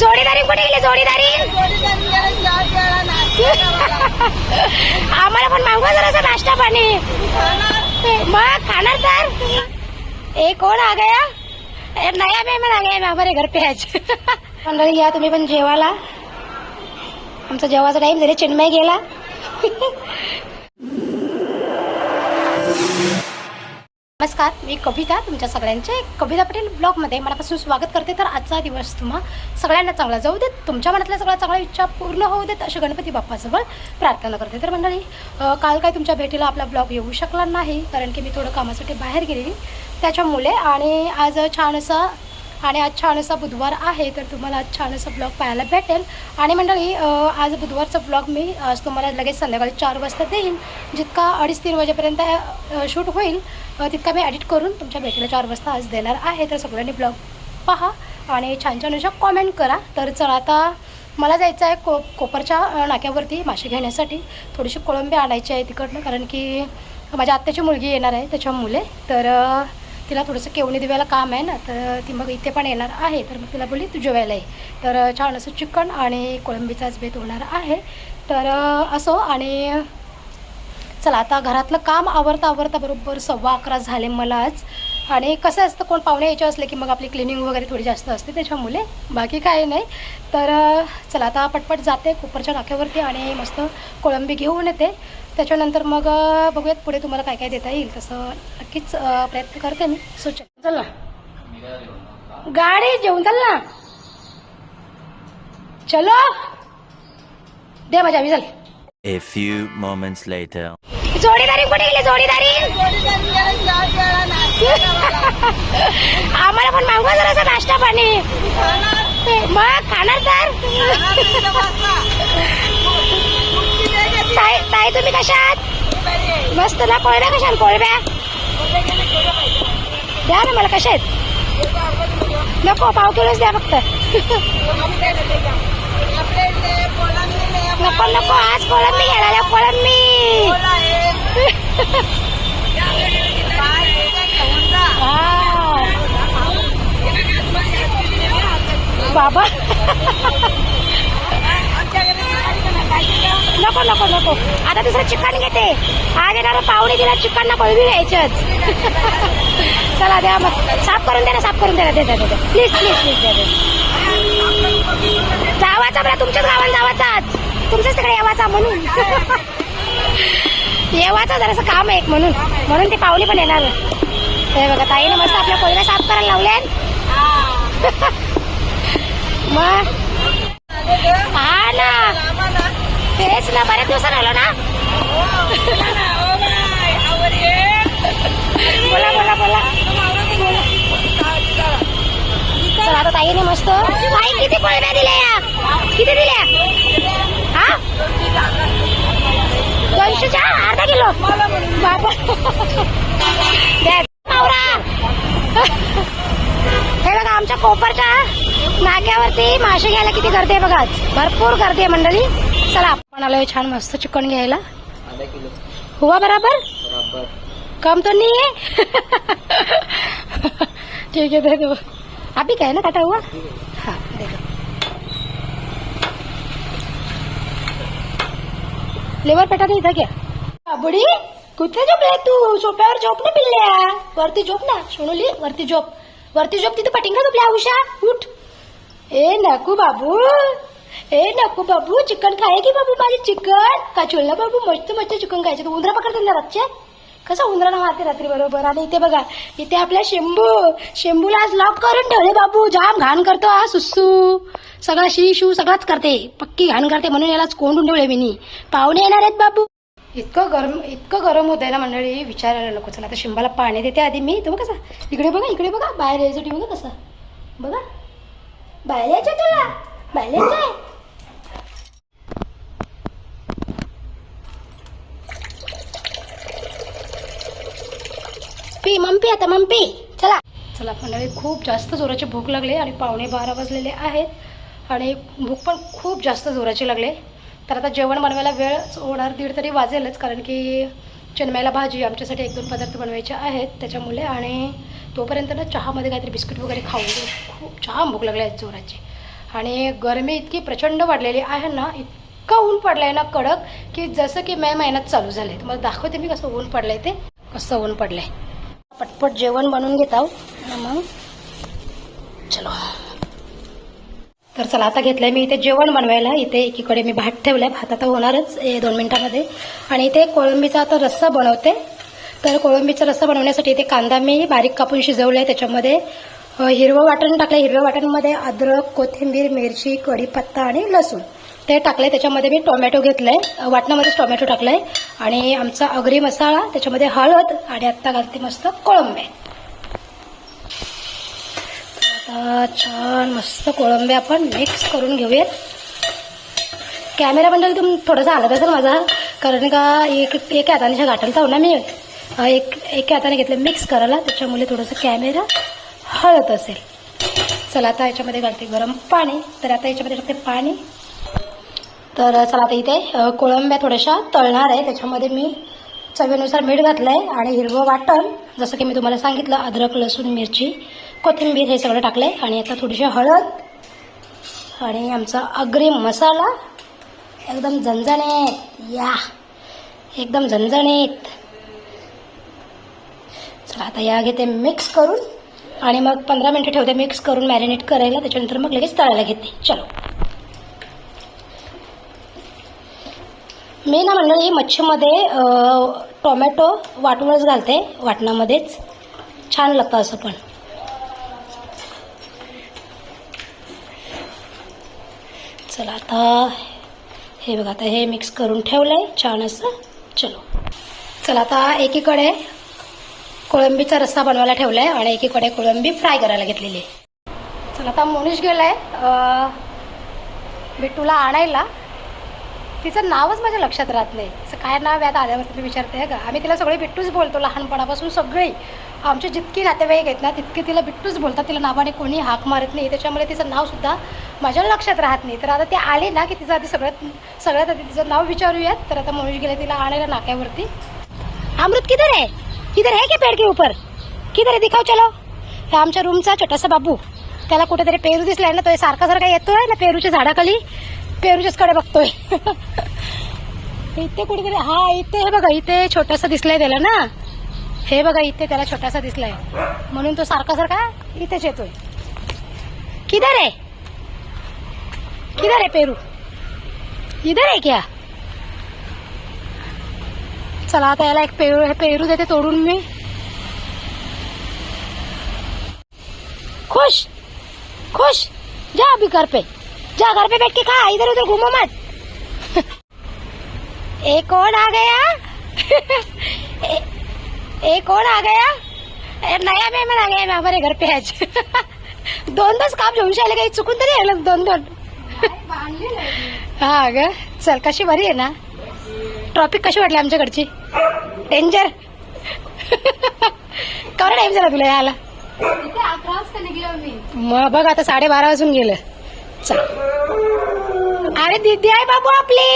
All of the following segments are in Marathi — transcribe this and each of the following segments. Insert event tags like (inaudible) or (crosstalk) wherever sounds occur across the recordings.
जोडीदारी कुठे गेली जोडीदारी? आम्हाला पण मागवा जरा नाश्ता पाणी. मग खाणार तर? ए कोण आ गया? ए, नया मेहमान आ गया हमारे घर पे आज. मंडळी या तुम्ही पण जेवायला. आमचा जेवायचा टाइम झाले चिन्मय गेला. नमस्कार मी कविता तुमच्या सगळ्यांचे कविता पटेल ब्लॉगमध्ये मनापासून स्वागत करते. तर आजचा दिवस तुम्हा सगळ्यांना चांगला जाऊ देत तुमच्या मनातल्या सगळ्या चांगल्या इच्छा पूर्ण होऊ देत अशी गणपती बाप्पाजवळ प्रार्थना करते. तर मंडळी काल काय तुमच्या भेटीला आपला ब्लॉग येऊ शकला नाही कारण की मी थोडं कामासाठी बाहेर गेलेली. त्याच्यामुळे आणि आज छान असा आणि आज छान असा बुधवार आहे तर तुम्हाला आज छान असा ब्लॉग पाहायला भेटेल. आणि मंडळी आज बुधवारचा ब्लॉग मी आज तुम्हाला लगेच संध्याकाळी चार वाजता देईन. जितका अडीच तीन वाजेपर्यंत शूट होईल तितका मी एडिट करून तुमच्या भेटीला चार वाजता आज देणार आहे. तर सगळ्यांनी ब्लॉग पहा आणि छान छान अशा कॉमेंट करा. तर चला आता मला जायचं आहे को कोपरच्या नाक्यावरती मासे घेण्यासाठी. थोडीशी कोळंबी आणायची आहे तिकडनं कारण की माझ्या आत्याची मुलगी येणार आहे त्याच्यामुळे. तर तिला थोडंसं केवणी दिव्याला काम आहे ना तर ती मग इथे पण येणार आहे. तर मग तिला बोलली तू जेवायला ये. तर छान असं चिकन आणि कोळंबीचाच बेत होणार आहे. तर असो आणि चला आता घरातलं काम आवरता आवरता बरोबर सव्वा अकरा झाले मला आज आणि कसं असतं कोण पाहुणे यायचे असले की मग आपली क्लिनिंग वगैरे थोडी जास्त असते त्याच्यामुळे बाकी काही नाही. तर चला आता पटपट जाते कुपरच्या नाक्यावरती आणि मस्त कोळंबी घेऊन येते. त्याच्यानंतर मग बघूयात पुढे तुम्हाला काय काय देता येईल. तसं नक्कीच प्रयत्न करते मी. सोच चल. ना गाडी जेवून चाल. ना चलो. दे माझ्या चल A few moments later. जोडीदारी कुठे गेली जोडीदारी? आम्हाला पण मागवा जरा नाश्ता पाणी. मग खाणार तर? कशात? मस्त ना कोळब्या कशा कोळब्या? द्या ना मला कशा आहेत नको पाव किलोच द्या फक्त. नको नको आज कोळंबी घ्यायला कोळंबी. मी बाबा. नको नको नको. आता दुसरं चिकन घेते. आज येणार पाहुणे तिला चिकन पळवी घ्यायचंच. (laughs) चला द्या मग. साफ करून द्या ना साफ करून द्या देता दे प्लीज प्लीज प्लीज द्या जावाचा बरं तुमच्याच गावाला जावाचाच तुमच्याच तिकडे येवाचा म्हणून. (laughs) येवाचा जरासं काम आहे एक म्हणून. म्हणून ते पाहुणे पण येणार हे बघा ताईने मस्त आपल्या कोयला साफ करायला लावल्या (laughs) मग. हा ना. तेच ना बऱ्याच दिवसात आलो ना. बोला बोला बोला. चला आता ताईने मस्त ताई किती कोळब्या दिल्या या? किती दिल्या? हा? दोनशेच्या अर्धा किलो? बाबा हे बघा आमच्या कोपरच्या नाक्यावरती मासे घ्यायला किती गर्दी आहे बघा. भरपूर गर्दी आहे मंडळी. चला आलोय छान मस्त चिकन घ्यायला. हुआ बराबर? कम तो नहीं है ठीक है दे दो अभी क्या ना काटा हुआ? हाँ दे दो लिव्हर पेटाने इथं घ्या. कुठे झोपलाय तू? सोप्यावर झोप ना पिल्ल्या. वरती झोप ना सोनूली वरती झोप. वरती झोप तिथे पटिंगा झोपल्या उषा उठ. ए नको बाबू. ए नको बाबू चिकन खायगी बाबू माझे चिकन? का छोडलं बाबू मस्त मस्त चिकन खायचे. तू उंदरा पकडते ना रातच्या कसं उंदरानं मारते रात्री बरोबर? आणि इथे बघा इथे आपल्या शेंबू शेंबूला आज लॉक करून ठेवले बाबू. जाम घाण करतो हा सुसू. सगळा शी शू सगळाच करते. पक्की घाण करते म्हणून यालाच कोंडून ठेवले मी. पाहुणे येणार आहेत बाबू. इतकं गरम इतकं गरम होत आहे ना मंडळी. विचारायला नको चला आता शिंबाला पाणी देते आधी मी. तो कसा इकडे बघा इकडे बघा. बाहेर यायसाठी बघा कसं. बघा. बाहेर यायचं तुला. बाहेर यायचं पी आता मम्मी चला. चला मंडळी खूप जास्त जोराची भूक लागली आणि पावणे बारा वाजलेले आहेत आणि भूक पण खूप जास्त जोराची लागले. तर आता जेवण बनवायला वेळ होणार दीड तरी वाजेलच कारण की चिन्मयला भाजी आमच्यासाठी एक दोन पदार्थ बनवायचे आहेत त्याच्यामुळे आणि तोपर्यंत ना चहामध्ये काहीतरी बिस्किट वगैरे खाऊन खूप छान भूक लागली आहे जोराची. आणि गरमी इतकी प्रचंड वाढलेली आहे ना इतकं ऊन पडलं आहे ना कडक की जसं की मे महिन्यात चालू झालं. आहे तुम्हाला दाखवते मी कसं ऊन पडलं आहे ते. कसं ऊन पडलं आहे पटपट जेवण बनवून घेत मग चलो. तर चला आता घेतलंय मी इथे जेवण बनवायला. इथे एकीकडे मी भात ठेवलाय. भात आता होणारच दोन मिनिटांमध्ये. आणि इथे कोळंबीचा आता रस्सा बनवते. तर कोळंबीचा रस्सा बनवण्यासाठी इथे कांदा मी बारीक कापून शिजवलाय. त्याच्यामध्ये हिरवं वाटण टाकलं हिरव्या वाटणमध्ये अद्रक कोथिंबीर मिरची कढीपत्ता आणि लसूण. ते टाकलंय. त्याच्यामध्ये मी टोमॅटो घेतलंय. आहे वाटणामध्येच टोमॅटो टाकलंय. आणि आमचा अगरी मसाला त्याच्यामध्ये हळद आणि आत्ता घालते मस्त कोळंबे. आता छान मस्त कोळंबे आपण मिक्स करून घेऊयात. कॅमेरा म्हणजे तुम थोडासा हलत असेल माझा कारण का एक एक हाताने गाठलता हो ना मी. एक एक हाताने घेतलं मिक्स करायला त्याच्यामुळे थोडंसं कॅमेरा हळत असेल. चला आता याच्यामध्ये घालते गरम पाणी. तर आता याच्यामध्ये टाकते पाणी. तर चला आता इथे कोळंब्या थोड्याशा तळणार आहे. त्याच्यामध्ये मी चवीनुसार मीठ घातलं आहे आणि हिरवं वाटण जसं की मी तुम्हाला सांगितलं अद्रक लसूण मिरची कोथिंबीर हे सगळं टाकलं आहे आणि आता थोडीशी हळद आणि आमचा अग्रिम मसाला एकदम झणझणीत. या एकदम झणझणीत. चला आता या घेते मिक्स करून. आणि मग पंधरा मिनटं ठेवते मिक्स करून मॅरिनेट करायला. त्याच्यानंतर मग लगेच तळायला घेते. चलो. मी ना मंडळी मच्छीमध्ये टोमॅटो वाटूनच घालते वाटणामध्येच. छान लागतं असं पण. चला आता हे बघा आता हे मिक्स करून ठेवलं आहे छान असं. चलो. चला आता एकीकडे कोळंबीचा रस्सा बनवायला ठेवलाय आणि एकीकडे कोळंबी फ्राय करायला घेतलेली आहे. चला आता मोनिश गेलाय अ, बिट्टूला आणायला. तिचं नावच माझ्या लक्षात राहत नाही. असं काय नाव आहे? आल्यावरती मी विचारते का आम्ही तिला सगळे बिट्टूच बोलतो लहानपणापासून सगळे. आमचे जितकी नातेवाईक आहेत ना तितके तिला बिट्टूच बोलतात. तिला नावाने कोणी हाक मारत नाही. त्याच्यामुळे तिचं नावसुद्धा माझ्या लक्षात राहत नाही. तर आता ते आले ना की तिचं आधी सगळ्यात सगळ्यात आधी तिचं नाव विचारूयात. तर आता मनोज गेले तिला आणायला नाक्यावरती. अमृत किधर आहे? किधर आहे की पेड़ के ऊपर? किधर आहे? दिखाव चलो. हे आमच्या रूमचा छोटासा बाबू. त्याला कुठेतरी पेरू दिसलाय ना तो हे सारखा सारखा येतोय ना पेरूच्या झाडाखाली. पेरूच्याच कडे बघतोय. इथे कुठेतरी हा इथे हे बघा इथे छोटासा दिसलाय त्याला ना. हे बघा इथे त्याला छोटासा दिसलाय. म्हणून तो सारखा सारखा इथेच येतोय. किधर आहे? किधर आहे पेरू? इधर आहे क्या? चला आता याला एक पेरू हे पेरू देते तोडून मी. खुश? खुश? जा अभी घर पे. जा घर पे बैठ के खा इधर उधर घूमो मत। (laughs) एक कौन आ गया। ए, (laughs) एक कौन आ गया। ए, नया मेहमान आ गया हमारे घर पे आज। (laughs) दोन दोन काम घेऊन शाले काही चुकून तरी आलं दोन दोन। हा ग चल कशी बरी आहे ना? ट्रॉफिक कशी वाटली आमच्याकडची? डेंजर कवरा टाइम झाला तुला यायला. मग बघ आता साडेबारा वाजून गेलं. चा. अरे दिदी आहे बाबू आपली.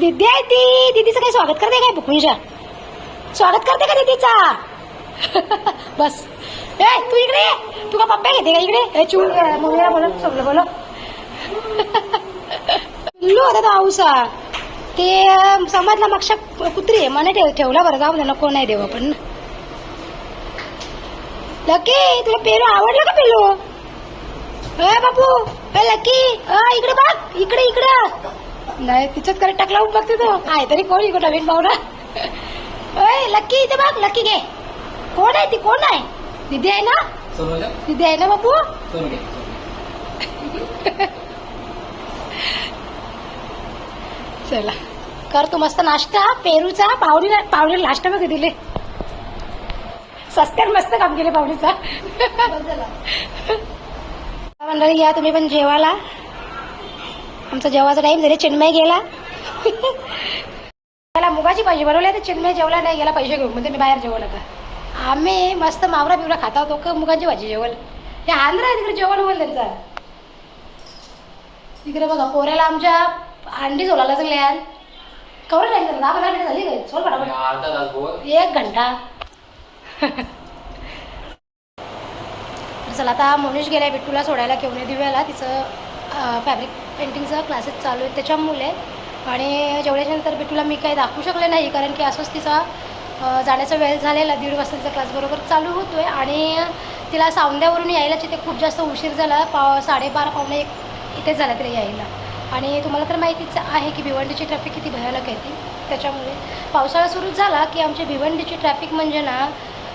दिदी आहे ती. दीदीचं काही स्वागत करते काय भुकुंशा स्वागत करते का दीदीचा? (laughs) बस. ए तू इकडे तू का पप्पा घेते का इकडे? ए चूल मुलीला बोलो सगळं बोला पिल्लू होता तो आऊसा ते समजला समाजला मागच्या कुत्री आहे. मला ठेव ठेवला बरं. जाऊ दे नको नाही देव आपण. लकी तुला पेरू आवडलं का पेरू? ए बाबू ए लकी अ, इकडे बघ इकडे इकडे. नाही तिच्यात करत टाकला उठ बघते तो आहे तरी कोण इकडे नवीन भाऊ ना ए लकी इथे बघ लकी घे. कोण आहे ती कोण आहे? दिदी आहे ना? दिदी आहे ना घे चला. कर तू मस्त नाश्ता पेरूचा पावडीला पावडीला नाश्ता बघ दिले. सस्त्यात मस्त काम केले पावडीचा. मंडळी या तुम्ही पण जेवायला. आमचा जेवायचा टाइम झाले. चिन्मय गेला. (laughs) त्याला मुगाची भाजी बनवली तर चिन्मय जेवला नाही गेला पैसे घेऊन. म्हणजे मी बाहेर जेवण आता आम्ही मस्त मावरा बिवरा खाता होतो का मुगाची भाजी जेवण. हे आंध्र आहे तिकडे जेवण बोल त्यांचा. तिकडे बघा पोऱ्याला आमच्या अंडी झोलायला सगळे यार कवर टाइम झाला दहा पंधरा मिनिट झाली बोल. एक घंटा. (laughs) चला आता मनुष गेला आहे बिट्टूला सोडायला घेऊन दिव्याला. तिचं फॅब्रिक पेंटिंगचा क्लासेस चालू आहेत त्याच्यामुळे. आणि जेवढ्याच्यानंतर बिटूला मी काही दाखवू शकले नाही कारण की असंच तिचा जाण्याचा वेळ झालेला दीड वाजता तिचा क्लास बरोबर चालू होतो आहे आणि तिला सावंद्यावरून यायला तिथे खूप जास्त उशीर झाला. पाव साडेबारा पावणे एक इथेच झाला तिला यायला. आणि तुम्हाला तर माहितीच आहे की भिवंडीची ट्रॅफिक किती भयानक आहे ती. त्याच्यामुळे पावसाळा सुरू झाला की आमची भिवंडीची ट्रॅफिक म्हणजे ना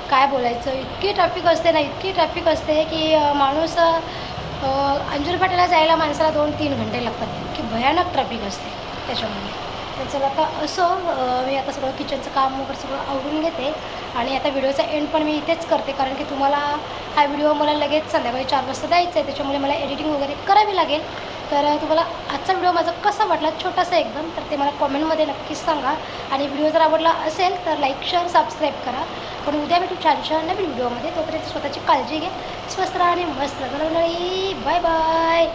काय बोलायचं? इतकी ट्रॅफिक असते ना इतकी ट्रॅफिक असते की माणूस अंजूर फाट्याला जायला माणसाला दोन तीन घंटे लागतात. इतकी भयानक ट्रॅफिक असते त्याच्यामुळे. तर चला आता असं मी आता सगळं किचनचं काम वगैरे सगळं आवडून घेते आणि आता व्हिडिओचा एंड पण मी इथेच करते. कारण की तुम्हाला हा व्हिडिओ मला लगेच संध्याकाळी चार वाजता द्यायचा आहे त्याच्यामुळे मला एडिटिंग वगैरे करावी लागेल. तर तुम्हाला आजचा व्हिडिओ माझा कसा वाटला छोटासा एकदम तर ते मला कॉमेंटमध्ये नक्कीच सांगा. आणि व्हिडिओ जर आवडला असेल तर लाईक शेअर सबस्क्राईब करा. पण उद्या भेटू छान छान नवीन व्हिडिओमध्ये तोपर्यंत स्वतःची काळजी घे स्वस्त राहा आणि मस्त राहा. Bye bye